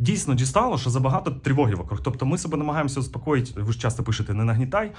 дійсно дістало, що забагато тривоги вокруг. Тобто ми себе намагаємося заспокоїти. Ви ж часто пишете не нагнітай,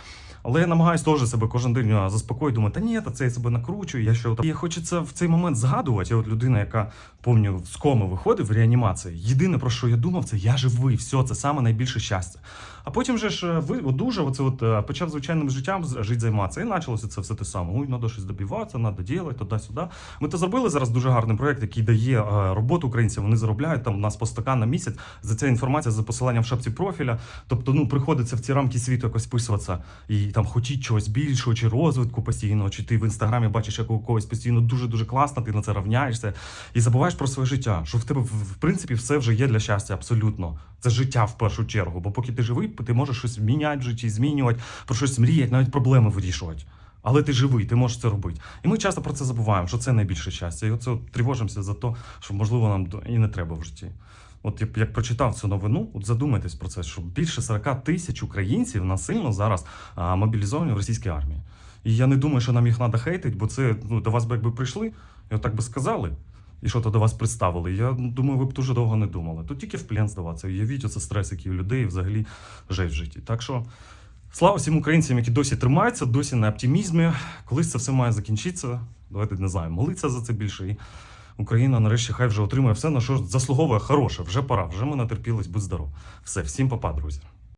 але я намагаюся теж себе кожен день заспокоїти. Думаю, та ні, та це я себе накручую. Я що і хочеться в цей момент згадувати. Я от людина, яка помню з коми виходив в реанімації. Єдине про що я думав, це я живий. Все, це саме найбільше щастя. А потім же ж е, ви одужав, оце от е, почав звичайним життям жити займатися. І почалося це все те саме. Ой, треба щось добиватися, треба робити, туди-сюди. Ми то зробили зараз дуже гарний проект, який дає е, роботу українцям. Вони заробляють там у нас по стакан на місяць. За це інформація за посиланням в шапці профіля. Тобто, ну приходиться в ці рамки світу якось вписуватися і там хотіть чогось більшого, чи розвитку постійного, чи ти в інстаграмі бачиш, як у когось постійно дуже дуже класно, ти на це равняєшся і забуваєш про своє життя. Що в тебе в принципі все вже є для щастя, абсолютно. Це життя в першу чергу. Бо поки ти живий, ти можеш щось міняти в житті, змінювати, про щось мріяти, навіть проблеми вирішувати. Але ти живий, ти можеш це робити. І ми часто про це забуваємо, що це найбільше щастя. І оце тривожимося за те, що можливо нам і не треба в житті. От як, як прочитав цю новину, от задумайтесь про це, що більше 40 тисяч українців насильно зараз а, мобілізовані в російській армії. І я не думаю, що нам їх треба хейтити, бо це ну, до вас би якби прийшли, і отак би сказали, і що то до вас представили. Я думаю, ви б дуже довго не думали. Тут тільки в плен здаватися. Уявіть, оце стрес, який у людей і взагалі жесть в житті. Так що слава всім українцям, які досі тримаються, досі на оптимізмі. Колись це все має закінчитися. Давайте не знаю, молитися за це більше. І Україна нарешті хай вже отримує все, на що заслуговує хороше. Вже пора, вже ми натерпілись, будь здоров. Все, всім папа, друзі.